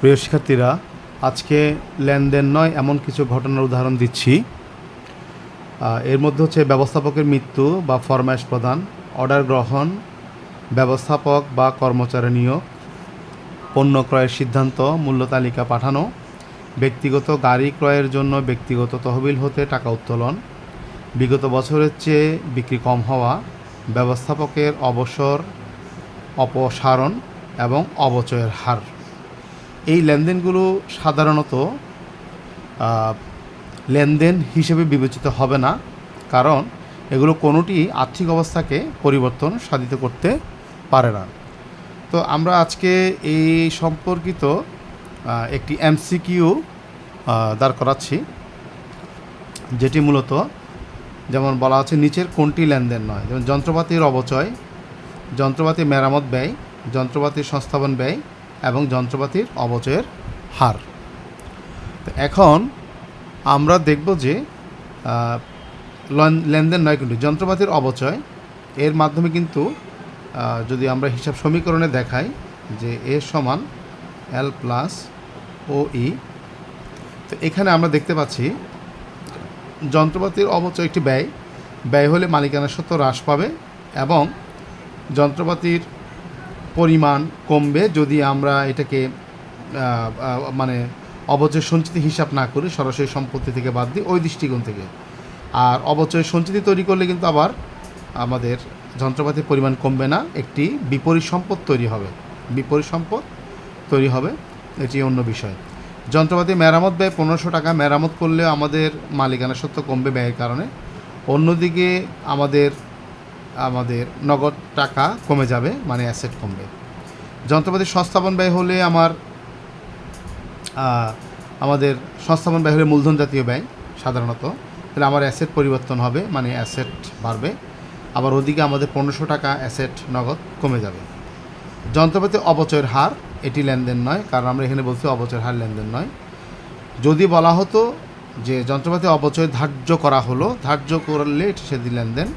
প্রিয় শিক্ষার্থীরা, আজকে লেনদেন নয়, এমন কিছু ঘটনার উদাহরণ দিচ্ছি। এর মধ্যে হচ্ছে ব্যবস্থাপকের মৃত্যু বা ফরমাইশ প্রদান, অর্ডার গ্রহণ, ব্যবস্থাপক বা কর্মচারী নিয়োগ, পণ্য ক্রয়ের সিদ্ধান্ত, মূল্য তালিকা পাঠানো, ব্যক্তিগত গাড়ি ক্রয়ের জন্য ব্যক্তিগত তহবিল হতে টাকা উত্তোলন, বিগত বছরের চেয়ে বিক্রি কম হওয়া, ব্যবস্থাপকের অবসর, অপসারণ এবং অবচয়ের হার। এই লেনদেনগুলো সাধারণত লেনদেন হিসেবে বিবেচিত হবে না। কারণ এগুলো কোনোটি আর্থিক অবস্থাকে পরিবর্তন সাধিত করতে পারে না। তো আমরা আজকে এই সম্পর্কিত একটি এমসিকিউ দাঁড় করাচ্ছি। যেটি মূলত যেমন বলা আছে, নিচের কোনটি লেনদেন নয়। যেমন যন্ত্রপাতির অবচয় যন্ত্রপাতি মেরামত ব্যয়, যন্ত্রপাতির সংস্থাপন ব্যয় এবং যন্ত্রপাতির অবচয়ের হার। তো এখন আমরা দেখব যে লন- লেনদেন নয় কিন্তু যন্ত্রপাতির অবচয়, এর মাধ্যমে কিন্তু যদি আমরা হিসাব সমীকরণে দেখাই যে এ সমান এল প্লাস ও ই তো এখানে আমরা দেখতে পাচ্ছি যন্ত্রপাতির অবচয় একটি ব্যয়। ব্যয় হলে মালিকানা সত্ত্ব হ্রাস পাবে এবং যন্ত্রপাতির পরিমাণ কমবে যদি আমরা এটাকে মানে অবচয় সঞ্চিতি হিসাব না করি সরাসরি সম্পত্তি থেকে বাদ দিই ওই দৃষ্টিকোণ থেকে। আর অবচয় সঞ্চিতি তৈরি করলে কিন্তু আবার আমাদের যন্ত্রপাতির পরিমাণ কমবে না, একটি বিপরীত সম্পদ তৈরি হবে। বিপরীত সম্পদ তৈরি হবে, এটি অন্য বিষয়। যন্ত্রপাতি মেরামত ব্যয় পনেরোশো টাকা, মেরামত করলে আমাদের মালিকানা সত্ত্ব কমবে ব্যয়ের কারণে। অন্যদিকে আমাদের আমাদের নগদ টাকা কমে যাবে মানে অ্যাসেট কমবে। যন্ত্রপাতির সংস্থাপন ব্যয় হলে আমার আমাদের সংস্থাপন ব্যয় হলে মূলধন জাতীয় ব্যয় সাধারণত। তাহলে আমার অ্যাসেট পরিবর্তন হবে মানে অ্যাসেট বাড়বে। আবার ওদিকে আমাদের পনেরোশো টাকা অ্যাসেট নগদ কমে যাবে। যন্ত্রপাতি অপচয়ের হার, এটি লেনদেন নয়, কারণ আমরা এখানে বলছি অপচয়ের হার লেনদেন নয়। যদি বলা হতো যে যন্ত্রপাতি অপচয় ধার্য করা হলো, ধার্য করলে সেটি লেনদেন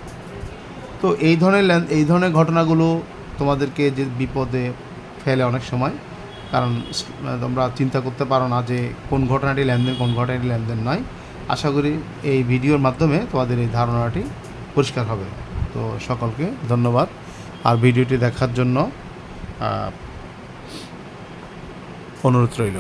তো এই ধরনের এই ধরনের ঘটনাগুলো তোমাদেরকে যে বিপদে ফেলে অনেক সময়, কারণ তোমরা চিন্তা করতে পারো না যে কোন ঘটনাটি লেনদেন কোন ঘটনাটি লেনদেন নয়। আশা করি এই ভিডিওর মাধ্যমে তোমাদের এই ধারণাটি পরিষ্কার হবে। তো সকলকে ধন্যবাদ। আর ভিডিওটি দেখার জন্য অনুরোধ রইল।